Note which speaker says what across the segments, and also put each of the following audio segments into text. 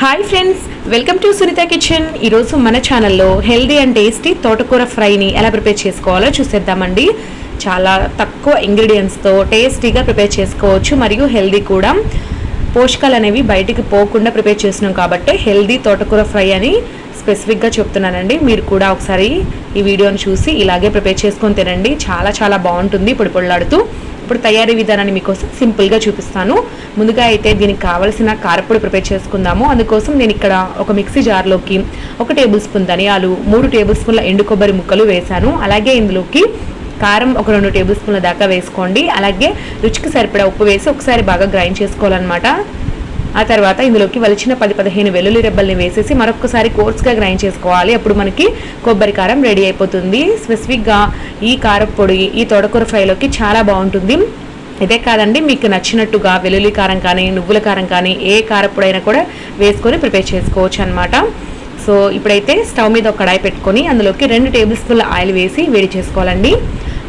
Speaker 1: Hi friends welcome to Sunitha kitchen ఈరోజు మన ఛానల్లో హెల్దీ అండ్ టేస్టీ తోటకూర ఫ్రైని ఎలా ప్రిపేర్ చేసుకోవాలో చూసేద్దామండి. చాలా తక్కువ ఇంగ్రీడియంట్స్తో టేస్టీగా ప్రిపేర్ చేసుకోవచ్చు మరియు హెల్దీ కూడా. పోషకాలు అనేవి బయటికి పోకుండా ప్రిపేర్ చేసినాం కాబట్టి హెల్దీ తోటకూర ఫ్రై అని స్పెసిఫిక్గా చెప్తున్నానండి. మీరు కూడా ఒకసారి ఈ వీడియోని చూసి ఇలాగే ప్రిపేర్ చేసుకొని తినండి. చాలా చాలా బాగుంటుంది పొడి ఇప్పుడు తయారీ విధానాన్ని మీకోసం సింపుల్గా చూపిస్తాను. ముందుగా అయితే దీనికి కావలసిన కారపొడి ప్రిపేర్ చేసుకుందాము. అందుకోసం నేను ఇక్కడ ఒక మిక్సీ జార్లోకి ఒక టేబుల్ స్పూన్ ధనియాలు మూడు టేబుల్ స్పూన్ల ఎండు కొబ్బరి ముక్కలు వేశాను. అలాగే ఇందులోకి కారం ఒక రెండు టేబుల్ స్పూన్ల దాకా వేసుకోండి. అలాగే రుచికి సరిపడా ఉప్పు వేసి ఒకసారి బాగా గ్రైండ్ చేసుకోవాలన్నమాట. ఆ తర్వాత ఇందులోకి వలిచిన పది పదిహేను వెల్లుల్లి రెబ్బల్ని వేసేసి మరొకసారి కోర్స్గా గ్రైండ్ చేసుకోవాలి. అప్పుడు మనకి కొబ్బరి కారం రెడీ అయిపోతుంది. స్పెసిఫిక్గా ఈ కారపొడి ఈ తోటకూర ఫ్రైలోకి చాలా బాగుంటుంది. ఇదే కాదండి మీకు నచ్చినట్టుగా వెల్లుల్లి కారం కానీ నువ్వుల కారం కానీ ఏ కారపొడైనా కూడా వేసుకొని ప్రిపేర్ చేసుకోవచ్చు అనమాట సో ఇప్పుడైతే స్టవ్ మీద ఒక కడాయి పెట్టుకొని అందులోకి రెండు టేబుల్ స్పూన్ల ఆయిల్ వేసి వేడి చేసుకోవాలండి.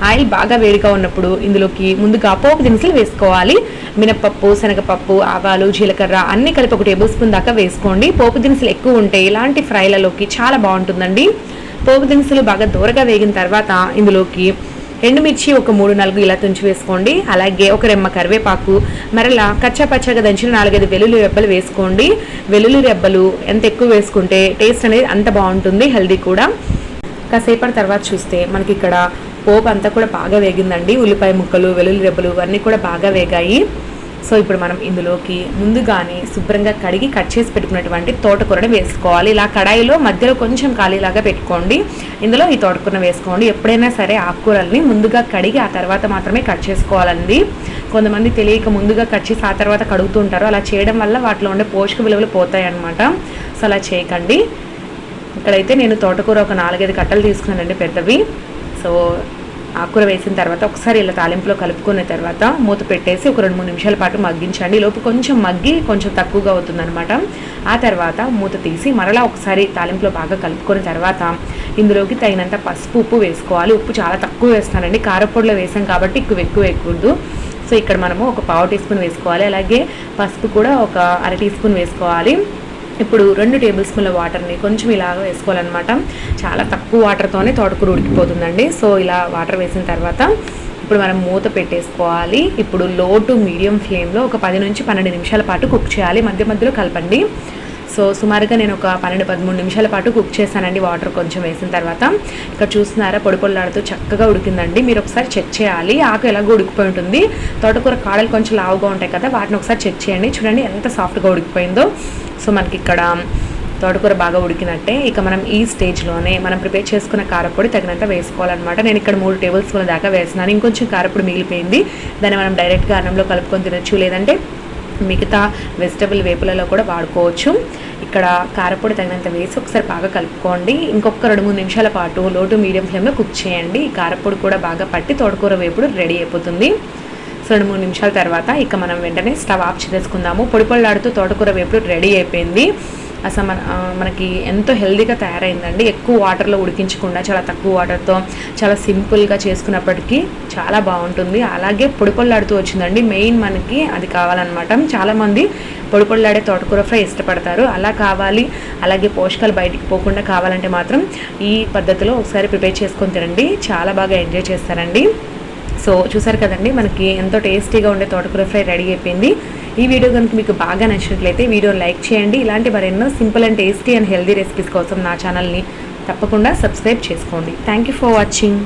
Speaker 1: ఆయిల్ బాగా వేడిగా ఉన్నప్పుడు ఇందులోకి ముందుగా పోపు దినుసులు వేసుకోవాలి. మినపప్పు శనగపప్పు ఆవాలు జీలకర్ర అన్ని కలిపి ఒక టేబుల్ స్పూన్ దాకా వేసుకోండి. పోపు దినుసులు ఎక్కువ ఉంటే ఇలాంటి ఫ్రైలలోకి చాలా బాగుంటుందండి. పోపు దినుసులు బాగా దూరగా వేగిన తర్వాత ఇందులోకి ఎండుమిర్చి ఒక మూడు నాలుగు ఇలా తుంచి వేసుకోండి. అలాగే ఒక రెమ్మ కరివేపాకు మరలా కచ్చా పచ్చగా దంచిన నాలుగైదు వెల్లుల్లి రెబ్బలు వేసుకోండి. వెల్లుల్లి రెబ్బలు ఎంత ఎక్కువ వేసుకుంటే టేస్ట్ అనేది అంత బాగుంటుంది హెల్దీ కూడా. కాసేపటి తర్వాత చూస్తే మనకి ఇక్కడ పోపు అంతా కూడా బాగా వేగిందండి. ఉల్లిపాయ ముక్కలు వెల్లుల్లి రెబ్బలు ఇవన్నీ కూడా బాగా వేగాయి. సో ఇప్పుడు మనం ఇందులోకి ముందుగానే శుభ్రంగా కడిగి కట్ చేసి పెట్టుకున్నటువంటి తోటకూరని వేసుకోవాలి. ఇలా కడాయిలో మధ్యలో కొంచెం ఖాళీలాగా పెట్టుకోండి. ఇందులో ఈ తోటకూరను వేసుకోండి. ఎప్పుడైనా సరే ఆకుకూరల్ని ముందుగా కడిగి ఆ తర్వాత మాత్రమే కట్ చేసుకోవాలండి. కొంతమంది తెలియక ముందుగా కట్ చేసి ఆ తర్వాత కడుగుతూ ఉంటారు. అలా చేయడం వల్ల వాటిలో ఉండే పోషక విలువలు పోతాయి అన్నమాట సో అలా చేయకండి. ఇక్కడైతే నేను తోటకూర ఒక నాలుగైదు కట్టలు తీసుకున్నానండి పెద్దవి. సో ఆకుకూర వేసిన తర్వాత ఒకసారి ఇలా తాలింపులో కలుపుకున్న తర్వాత మూత పెట్టేసి ఒక రెండు మూడు నిమిషాల పాటు మగ్గించండి. లోపు కొంచెం మగ్గి కొంచెం తక్కువగా అవుతుందన్నమాట. ఆ తర్వాత మూత తీసి మరలా ఒకసారి తాలింపులో బాగా కలుపుకున్న తర్వాత ఇందులోకి తగినంత పసుపు ఉప్పు వేసుకోవాలి. ఉప్పు చాలా తక్కువ వేస్తానండి. కారపొడిలో వేసాం కాబట్టి ఎక్కువ ఎక్కువ వేయకూడదు. సో ఇక్కడ మనము ఒక పావు టీ స్పూన్ వేసుకోవాలి. అలాగే పసుపు కూడా ఒక అర టీ స్పూన్ వేసుకోవాలి. ఇప్పుడు రెండు టేబుల్ స్పూన్ల వాటర్ని కొంచెం ఇలాగ వేసుకోవాలన్నమాట. చాలా తక్కువ వాటర్తోనే తోటకూర ఉడికిపోతుందండి. సో ఇలా వాటర్ వేసిన తర్వాత ఇప్పుడు మనం మూత పెట్టేసుకోవాలి. ఇప్పుడు లో టు మీడియం ఫ్లేమ్లో ఒక పది నుంచి పన్నెండు నిమిషాల పాటు కుక్ చేయాలి. మధ్య మధ్యలో కలపండి. సో సుమారుగా నేను ఒక పన్నెండు పదమూడు నిమిషాల పాటు కుక్ చేశానండి వాటర్ కొంచెం వేసిన తర్వాత. ఇక్కడ చూస్తున్నారా పొడి పొల్లాడుతూ చక్కగా ఉడికిందండి. మీరు ఒకసారి చెక్ చేయాలి. ఆకు ఎలాగో ఉడికిపోయి ఉంటుంది. తోటకూర కాడలు కొంచెం లావుగా ఉంటాయి కదా వాటిని ఒకసారి చెక్ చేయండి. చూడండి ఎంత సాఫ్ట్గా ఉడికిపోయిందో. సో మనకి ఇక్కడ తోటకూర బాగా ఉడికినట్టే ఇక మనం ఈ స్టేజ్లోనే మనం ప్రిపేర్ చేసుకున్న కారపొడి తగినంత వేసుకోవాలన్నమాట. నేను ఇక్కడ మూడు టేబుల్ స్పూన్ల దాకా వేసినాను ఇంకొంచెం కారపొడి మిగిలిపోయింది. దాన్ని మనం డైరెక్ట్గా అన్నంలో కలుపుకొని తినచ్చు. లేదంటే మిగతా వెజిటబుల్ వేపులలో కూడా వాడుకోవచ్చు. ఇక్కడ కారపొడి తగినంత వేసి ఒకసారి బాగా కలుపుకోండి. ఇంకొక రెండు మూడు నిమిషాల పాటు లోటు మీడియం ఫ్లేమ్లో కుక్ చేయండి. ఈ కారపొడి కూడా బాగా పట్టి తోటకూర వేపుడు రెడీ అయిపోతుంది. రెండు మూడు నిమిషాల తర్వాత ఇక మనం వెంటనే స్టవ్ ఆఫ్ చేసుకుందాము పొడి పొళ్ళాడుతూ తోటకూర వేపుడు రెడీ అయిపోయింది. అసలు మన మనకి ఎంతో హెల్దీగా తయారైందండి. ఎక్కువ వాటర్లో ఉడికించకుండా చాలా తక్కువ వాటర్తో చాలా సింపుల్గా చేసుకున్నప్పటికీ చాలా బాగుంటుంది. అలాగే పొడిపొల్లాడుతూ వచ్చిందండి. మెయిన్ మనకి అది కావాలన్నమాట. చాలామంది పొడిపొల్లాడే తోటకూర ఫ్రై ఇష్టపడతారు. అలా కావాలి అలాగే పోషకాలు బయటికి పోకుండా కావాలంటే మాత్రం ఈ పద్ధతిలో ఒకసారి ప్రిపేర్ చేసుకొని తినండి. చాలా బాగా ఎంజాయ్ చేస్తారండి. సో చూసారు కదండి మనకి ఎంతో టేస్టీగా ఉండే తోటకూర ఫ్రై రెడీ అయిపోయింది. ఈ వీడియో కనుక మీకు బాగా నచ్చినట్లయితే వీడియో లైక్ చేయండి. ఇలాంటి మరెన్నో simple and tasty and healthy recipes కోసం నా ఛానల్ని తప్పకుండా సబ్స్క్రైబ్ చేసుకోండి. Thank you for watching.